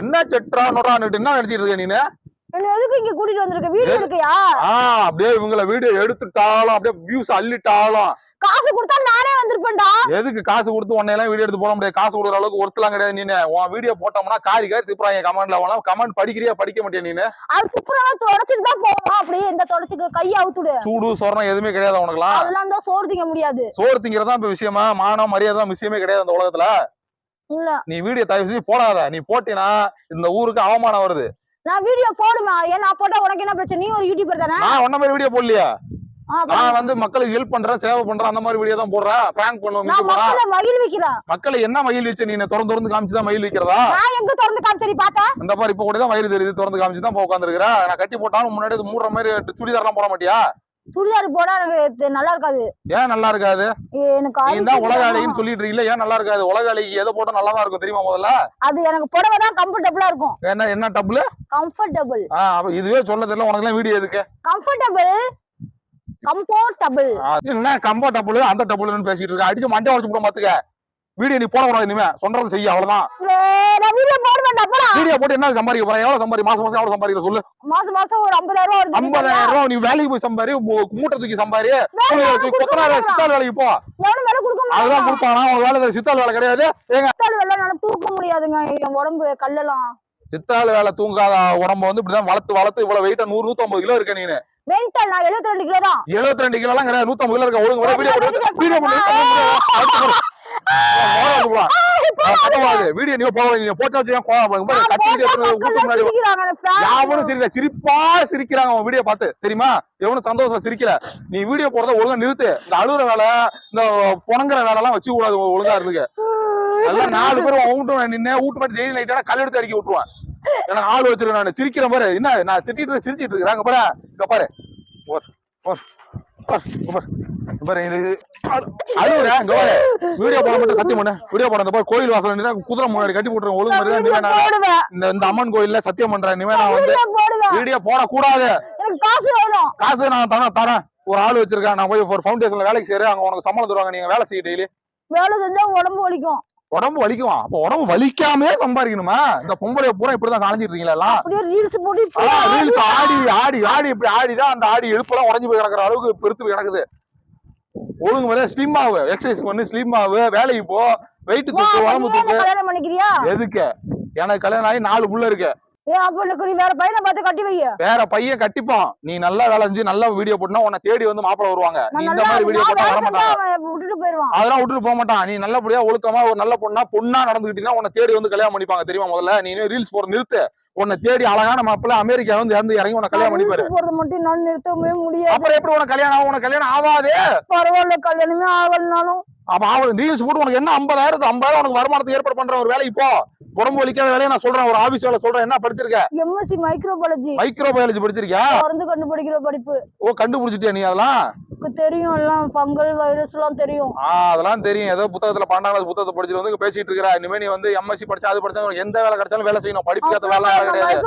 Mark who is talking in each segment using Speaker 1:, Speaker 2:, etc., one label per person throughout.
Speaker 1: என்ன செட்ரா நொறான்னுட்டு என்ன நினைச்சிட்டு இருக்க நீனு?
Speaker 2: என்ன எதுக்கு இங்க கூட்டிட்டு வந்திருக்க? வீடியோ எடுக்கையா
Speaker 1: ஆ அப்படியே இவங்கள வீடியோ எடுத்துட்டாலும் அப்படியே வியூஸ் அள்ளிட்டாலும்.
Speaker 2: காசு கொடுத்தா நானே வந்திருப்பேன்டா.
Speaker 1: எதுக்கு காசு கொடுத்து உன்னை எல்லாம் வீடியோ எடுத்து போட முடியாது? காசு கொடுக்குற அளவுக்கு ஒருத்தலாம் கிடையாது நீனு. உன் வீடியோ போட்டோம்னா காரி காரி திப்புறாங்க கமெண்ட்ல உன கமெண்ட் படிக்கிறியா படிக்க மாட்டியா நீனு?
Speaker 2: அது துப்புரவா தொடச்சிட்டு தான் போகணும் அப்படியே இந்த தொடச்சுக்கு அவுத்துடு.
Speaker 1: சூடு சொரணம் எதுவுமே கிடையாது உனக்குலாம்
Speaker 2: அதெல்லாம் தான் சோறு திங்க முடியாது.
Speaker 1: சோறு திங்கிறதா இப்ப விஷயமா? மானம் மரியாதை தான் விஷயமே கிடையாது அந்த உலகத்துல. நீ வீடியோ தயவு செஞ்சு போடாத. நீ போட்டினா இந்த ஊருக்கு அவமானம் வருது.
Speaker 2: நான் வீடியோ போடுமா? ஏன் நான் போட்டா உனக்கு என்ன பிரச்சனை? நீ ஒரு யூடியூபர் தானே?
Speaker 1: நான் உன்ன மாதிரி வீடியோ போடலையா. நான் வந்து மக்களுக்கு ஹெல்ப் பண்றேன் சேவை பண்றேன் அந்த மாதிரி வீடியோ தான் போடுறேன். பிராங்க் பண்ணுவேன்
Speaker 2: நான் மக்களை மகிழ்விக்கிறேன்
Speaker 1: மக்களை என்ன மயில் வச்சு நீ திறந்து திறந்து காமிச்சு தான் மயில் வைக்கிறதா?
Speaker 2: நான் எங்க திறந்து காமிச்சரி பார்த்தா?
Speaker 1: இந்த மாதிரி இப்ப கூட தான் வயிறு தெரியுது திறந்து காமிச்சு தான் உட்காந்துருக்கிற நான் கட்டி போட்டாலும் முன்னாடி மூடுற மாதிரி சுடிதார்லாம் போட மாட்டியா?
Speaker 2: சுடிதார் போடா எனக்கு நல்லா இருக்காது.
Speaker 1: ஏன் நல்லா இருக்காது?
Speaker 2: எனக்கு
Speaker 1: நீ தான் உலக. அழகின்னு சொல்லிட்டு இருக்கீங்களா ஏன் நல்லா இருக்காது? உலக அழகி எதை போட்டா நல்லா தான் இருக்கும் தெரியுமா முதல்ல?
Speaker 2: அது எனக்கு புடவை தான் கம்ஃபர்டபுளா இருக்கும்.
Speaker 1: என்ன என்ன டபுள்
Speaker 2: கம்ஃபர்டபுள்
Speaker 1: அப்ப இதுவே சொல்ல தெரியல உனக்கு எல்லாம் வீடியோ எதுக்கு?
Speaker 2: கம்ஃபர்டபுள் கம்ஃபோர்டபுள்
Speaker 1: என்ன கம்பா டபுள் அந்த டபுள்னு பேசிட்டு இருக்க அடிச்சு மண்டை உடச்சு போட மாத்துக்க. வீடியோ நீ போட கூடாது இனிமே. சொல்றது செய்ய அவ்வளவுதான்.
Speaker 2: நான் வீடியோ
Speaker 1: போட்டு என்ன சம்பாதிக்க போறேன் எவ்வளவு சம்பாதி? மாசம் மாசம் எவ்வளவு சம்பாதிக்கிற சொல்லு.
Speaker 2: மாசம் மாசம் ஒரு ஐம்பதாயிரம்
Speaker 1: ஐம்பதாயிரம் ரூபாய் நீ வேலைக்கு போய் சம்பாரி மூட்டை தூக்கி சம்பாரி. கொத்தனார் சித்தாள் வேலைக்கு போ.
Speaker 2: மாட்டான்.
Speaker 1: கொடுப்பானா? உன் வேலை சித்தாள் வேலை கிடையாது.
Speaker 2: சித்தாள் வேலை என்னால தூக்க முடியாதுங்க. என் உடம்பு கல்லெல்லாம்.
Speaker 1: சித்தாள் வேலை தூங்காத உடம்ப வந்து இப்படிதான் வளர்த்து வளர்த்து இவ்வளவு வெயிட்டா நூறு நூத்தம்பது கிலோ இருக்க நீனு.
Speaker 2: மென்டல் நான் எழுபத்தி ரெண்டு கிலோ தான்.
Speaker 1: எழுபத்தி ரெண்டு கிலோ எல்லாம் கிடையாது. நூத்தம்பது கிலோ இருக்க ஒழுங்கு வீடியோ வீடியோ வீடியோ நீ போக நீ போட்டு வச்சு யாவனும் சிரிக்கல. சிரிப்பா சிரிக்கிறாங்க அவன் வீடியோ பார்த்து. தெரியுமா? எவனும் சந்தோஷம் சிரிக்கல. நீ வீடியோ போறத ஒழுங்கா நிறுத்து. இந்த அழுகுற வேலை இந்த புணங்குற வேலை எல்லாம் வச்சு கூடாது ஒழுங்கா இருந்துக்க. நல்லா நாலு பேர் வீட்டு நின்று வீட்டு மட்டும் டெய்லி நைட்டான கல் எடுத்து அடிக்க விட்டுருவேன். எனக்கு ஆள் வச்சிருக்கேன் நான். சிரிக்கிற பாரு என்ன நான் திட்டிட்டு சிரிச்சிட்டு இருக்கிறேன். அங்க பாரு. இங்க பாரு. பாரு இது இது அழு- அழுகுறேன் இங்க பாரு. வீடியோ போட மட்டும் சத்தியம் பண்ணு. வீடியோ போட பாரு கோயில் வாசல் நின்னா குதிரை முன்னாடி கட்டி போட்டுருங்க ஒழுங்கு மாதிரி தான் இந்த இந்த அம்மன் கோயில்ல சத்தியம் பண்றேன் நான் வந்து வீடியோ
Speaker 2: காசு வேணும்.
Speaker 1: காசு நான் தரேன் தரேன். ஒரு ஆள் வச்சிருக்கேன் நான் போய் ஒரு ஃபவுண்டேஷன்ல வேலைக்கு சேரு அங்க உனக்கு சம்பளம் தருவாங்க நீங்க வேலை செய்ய டெய்லி
Speaker 2: வேலை செஞ்சா உடம்பு வலிக்கும்.
Speaker 1: உடம்பு வலிக்கும்? அப்ப உடம்பு வலிக்காமே சம்பாதிக்கணுமா? இந்த பொம்பளை பூரா இப்படிதான் சாஞ்சிட்டு இருக்கீங்களா
Speaker 2: ரீல்ஸ்
Speaker 1: ஆடி ஆடி ஆடி இப்படி ஆடிதான் அந்த ஆடி எழுப்பெல்லாம் உடஞ்சு போய் கிடக்குற அளவுக்கு பெருத்து போய் கிடக்குது. ஒழுங்கு மாதிரி ஸ்லிம் ஆகு எக்ஸசைஸ் பண்ணு ஸ்லிம் ஆகு வேலைக்கு போ. வெயிட் தூக்கு உடம்பு தூக்கு எதுக்கு? எனக்கு கல்யாணம் ஆகி நாலு புள்ள இருக்கு.
Speaker 2: ஏ அப்ப எனக்கு நீ வேற பையனை பார்த்து கட்டி வை.
Speaker 1: வேற பையன் கட்டிப்பான். நீ நல்லா வேலை செஞ்சு நல்லா வீடியோ போட்டுனா உன்னை தேடி வந்து மாப்பிள வருவாங்க. நீ இந்த மாதிரி வீடியோ போட்டா வர
Speaker 2: விட்டுட்டு போயிருவான்
Speaker 1: அதெல்லாம் விட்டுட்டு போக மாட்டான். நீ நல்லபடியா ஒழுக்கமா ஒரு நல்ல பொண்ணா பொண்ணா நடந்துக்கிட்டீங்கன்னா உன்னை தேடி வந்து கல்யாணம் பண்ணிப்பாங்க. தெரியுமா முதல்ல? நீ ரீல்ஸ் போற நிறுத்து. உன்னை தேடி அழகான மாப்பிள்ள அமெரிக்கா வந்து இறந்து இறங்கி உன்னை கல்யாணம் பண்ணிப்பாரு.
Speaker 2: போறது மட்டும் நிறுத்தவே முடியாது.
Speaker 1: அப்புறம் எப்படி உனக்கு கல்யாணம் ஆகும்? உனக்கு கல்யாணம் ஆகாதே.
Speaker 2: பரவாயில்ல கல்யாணமே ஆகலனாலும்
Speaker 1: அப்ப அவன் ரீல்ஸ் போட்டு உனக்கு என்ன ஐம்பதாயிரத்து ஐம்பதாயிரம் உனக்கு வருமானத்தை ஏற்பாடு பண்ற ஒரு வேலைக்கு போ. உடம்பு வலிக்காத வேலையை நான் சொல்றேன். ஒரு ஆபீஸ் வேலை சொல்றேன். என்ன படிச்சிருக்க?
Speaker 2: எம்எஸ்சி மைக்ரோபாலஜி
Speaker 1: மைக்ரோ பயாலஜி படிச்சிருக்கியா?
Speaker 2: கண்டுபிடிக்கிற படிப்பு.
Speaker 1: ஓ கண்டுபிடிச்சிட்டியா நீ அதெல்லாம்?
Speaker 2: எனக்கு தெரியும் எல்லாம் ஃபங்கல் வைரஸ் எல்லாம் தெரியும்
Speaker 1: அதெல்லாம் தெரியும். ஏதோ புத்தகத்துல பன்னெண்டாவது புத்தகத்தை படிச்சுட்டு வந்து பேசிட்டு இருக்கிற. இனிமே நீ வந்து எம்எஸ்சி படிச்சா அது படிச்சா எந்த வேலை கிடைச்சாலும் வேலை செய்யணும். படிப்புக்காத வேலை கிடையாது.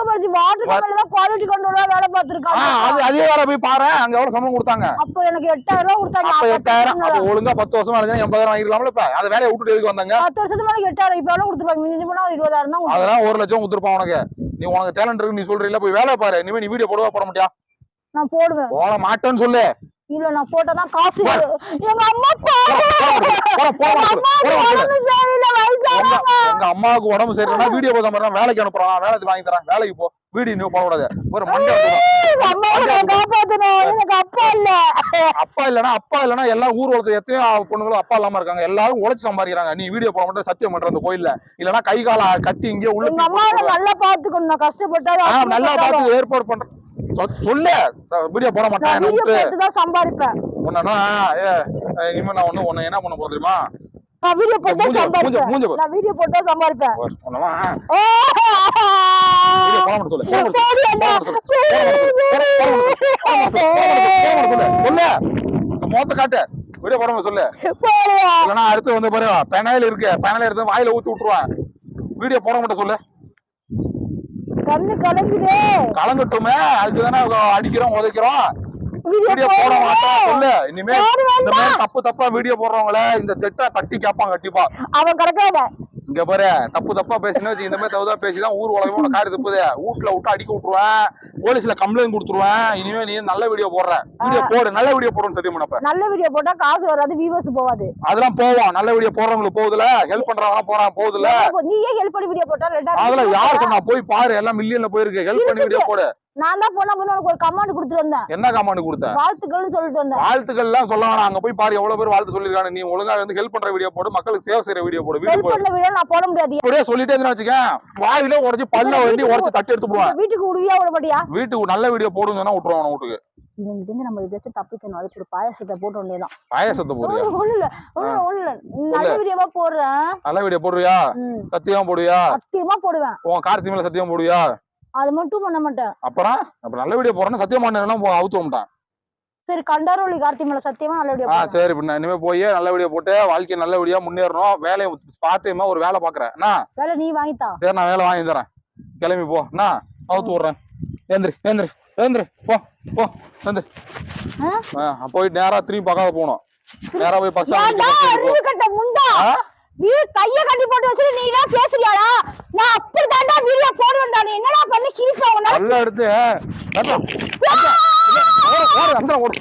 Speaker 2: குவாலிட்டி கண்ட்ரோலா வேலை பார்த்திருக்காங்க.
Speaker 1: அது அதே வேலை போய் பாரு. அங்க எவ்வளவு சம்பளம் கொடுத்தாங்க?
Speaker 2: அப்ப எனக்கு எட்டாயிரம் ரூபாய் கொடுத்தாங்க.
Speaker 1: அப்ப எட்டாயிரம்
Speaker 2: பத்து
Speaker 1: அப்ப ஒழுங்கா பத்து வருஷம் வேலை எண்பதாயிரம் வாங்கிக்கலாம்ல இப்ப. அந்த வேலையை விட்டுட்டு எதுக்கு வந்தாங்க?
Speaker 2: வருஷத்துக்கு முன்னாடி எட்டாயிரம். இப்ப எவ்வளவு கொடுத்துருப்பாங்க? மிஞ்சி போனா ஒரு இருபதாயிரம் தான்.
Speaker 1: அதெல்லாம் ஒரு லட்சம் கொடுத்துருப்பான் உனக்கு. நீ உனக்கு டேலண்ட் இருக்கு நீ சொல்றீல்ல. போய் வேலை பாரு. இனிமே நீ வீடியோ போடவா போட முடியா
Speaker 2: நான் போடுவேன்.
Speaker 1: போட மாட்டேன்னு சொல்லு.
Speaker 2: இல்ல நான் போட்டாதான் காசு. எங்க அம்மா
Speaker 1: போட போட
Speaker 2: எங்க
Speaker 1: போட
Speaker 2: அம்மாவுக்கு
Speaker 1: போட
Speaker 2: உடம்பு சரியில்லை,
Speaker 1: உங்க
Speaker 2: வயசானவங்க.
Speaker 1: உங்க அம்மாவுக்கு உடம்பு சரியில்லைன்னா வீடியோ போத மாதிரி வேலைக்கு அனுப்புறான் வேலைக்கு வாங்கி தரேன் வேலைக்கு போ. வீடியோ நீ போடக்கூடாது. ஒரு மண்டே
Speaker 2: அப்பா இல்ல.
Speaker 1: அப்பா இல்லனா அப்பா இல்லனா எல்லா ஊர் உலகத்துல எத்தனையோ பொண்ணுங்களும் அப்பா இல்லாம இருக்காங்க. எல்லாரும் உழைச்சு சம்பாதிக்கிறாங்க. நீ வீடியோ போட மட்டும் சத்தியம் பண்ற அந்த கோயில்ல. இல்லனா கை கால கட்டி இங்கே உள்ள.
Speaker 2: நல்லா பாத்துக்கணும் நான் கஷ்டப்பட்டாலும்
Speaker 1: நல்லா பார்த்து ஏற்பாடு பண்ற சொ- சொல்லு. வீடியோ போட மாட்டேன். விட்டு.
Speaker 2: சம்பாதிப்பேன்.
Speaker 1: உன்னா ஏ இனிமே நான் ஒண்ணு உன்னை என்ன பண்ண போறேன் தெரியுமா?
Speaker 2: நான் வீடியோ போட்டு சம்பாதிப்பேன். நான் வீடியோ போட்டு சம்பாதிப்பேன். ஓ!
Speaker 1: வீடியோ போட மாட்டேன் சொல்லு. சொல்லு. மொத்த காட்டு. வீடியோ போட சொல்லு.
Speaker 2: போடுவா.
Speaker 1: இல்லைன்னா அடுத்து வந்து பாரு பெனாயில் இருக்கு. பெனாயில் எடுத்து வாயில ஊத்தி விட்டுருவேன். வீடியோ போட மாட்டேன் சொல்லு.
Speaker 2: கண்ணு கலங்குதே.
Speaker 1: கலங்கட்டுமே. அதுக்கு தானே அடிக்கிறோம் உதைக்கிறோம்.
Speaker 2: வீடியோ
Speaker 1: போட. மாட்டேன் சொல்லு. இனிமே. இந்த மாதிரி தப்பு தப்பா வீடியோ போடுறவங்கள இந்த திட்டா தட்டி கேட்பாங்க கண்டிப்பா.
Speaker 2: அவன் கிடக்காத.
Speaker 1: இங்க பாரு தப்பு தப்பா பேசினா வச்சு இந்த மாதிரி தவறா பேசிதான் ஊர் உலகமே உனக்கு காரி தப்புது. வீட்டுல விட்டு அடிக்க விட்டுருவேன் போலீஸ்ல கம்ப்ளைண்ட் கொடுத்துருவேன் இனிமே நீ நல்ல வீடியோ போடுற. வீடியோ போடு நல்ல வீடியோ போடுன்னு சத்தியம் பண்ணப்ப
Speaker 2: நல்ல வீடியோ போட்டா காசு வராது வியூவர்ஸ் போவாது.
Speaker 1: அதெல்லாம் போவோம் நல்ல வீடியோ போடுறவங்களுக்கு போகுதுல ஹெல்ப் பண்றவங்க போறான் போகுதுல.
Speaker 2: நீயே ஹெல்ப் பண்ணி வீடியோ போட்டா?
Speaker 1: அதெல்லாம் யார் சொன்னா? போய் பாரு எல்லாம் மில்லியன்ல போயிருக்கு. ஹெல்ப் பண்ணி வீடியோ போடு.
Speaker 2: நான் தான் போனா போன உனக்கு ஒரு கமாண்ட் கொடுத்துட்டு வந்தேன்.
Speaker 1: என்ன காமாண்டு கொடுத்த
Speaker 2: வாழ்த்துக்கள்னு சொல்லிட்டு வந்தேன்.
Speaker 1: வாழ்த்துக்கள் எல்லாம் சொல்ல வேணாம். அங்க போய் பாரு எவ்வளவு பேர் வாழ்த்து சொல்லிருக்காங்க நீ ஒழுங்கா வந்து ஹெல்ப் பண்ற வீடியோ போடு மக்களுக்கு சேவ் செய்யற வீடியோ போடு வீடியோ
Speaker 2: ஹெல்ப்
Speaker 1: போடு.
Speaker 2: பண்ண வீடியோ நான் போட முடியாது.
Speaker 1: இப்படியே சொல்லிட்டே இருந்தா வச்சுக்க வாயில உடச்சு பல்ல வண்டி உடச்சு தட்டி எடுத்து போடுவான்.
Speaker 2: வீட்டுக்கு விடுவியா விட மாட்டியா
Speaker 1: வீட்டுக்கு நல்ல வீடியோ போடுன்னு சொன்னா விட்டுருவான் அவன வீட்டுக்கு.
Speaker 2: இவங்கிட்ட இருந்து நம்ம எப்படியாச்சும் தப்பிக்கணும் அதுக்கு ஒரு பாயாசத்தை போட்ட வேண்டியதான்
Speaker 1: பாயசத்தை போடுறியா?
Speaker 2: ஒண்ணு இல்ல ஒண்ணு ஒண்ணு இல்ல நல்ல வீடியோவா போடுறேன்
Speaker 1: நல்ல வீடியோ போடுறியா? சத்தியமா போடுவியா?
Speaker 2: சத்தியமா போடுவேன்.
Speaker 1: உன் கார்த்தி மேல சத்தியம் போடுவியா?
Speaker 2: அது மட்டும் பண்ண மாட்டேன்.
Speaker 1: அப்புறம் அப்ப நல்ல வீடியோ போறேன்னா சத்தியம் அவுத்து விட்டான்.
Speaker 2: சரி கண்டாரோலி கார்த்தி மேல சத்தியமா நல்ல வீடியோ
Speaker 1: ஆ. சரி நான் இனிமே போய் நல்ல வீடியோ போட்டு வாழ்க்கை நல்ல வீடியோ முன்னேறணும். வேலையை ஸ்பார்ட் டைமா ஒரு வேலை பாக்குறேன்.
Speaker 2: வேலை நீ வாங்கித்தா.
Speaker 1: சரி நான் வேலை வாங்கி தரேன். கிளம்பி போ. என்ன அவுத்து விடுறேன். ஏந்திரி ஏந்திரி ஏந்திரி போ போ வந்து? போயிட்டு நேரா திரும்பி பார்க்காத போகணும். நேரா போய் பஸ்
Speaker 2: வீடு கைய கட்டி போட்டு வச்சுட்டு நீ தான் பேசுறியாடா? நான் அப்படி தாண்டா வீடியோ போடுவேன்டா நீ. என்னடா பண்ணி? கிழிச்ச உன்னால
Speaker 1: நல்லா எடுத்து வரலாம். வரலாம். ஓடு, ஓடு, அந்த ஓடு.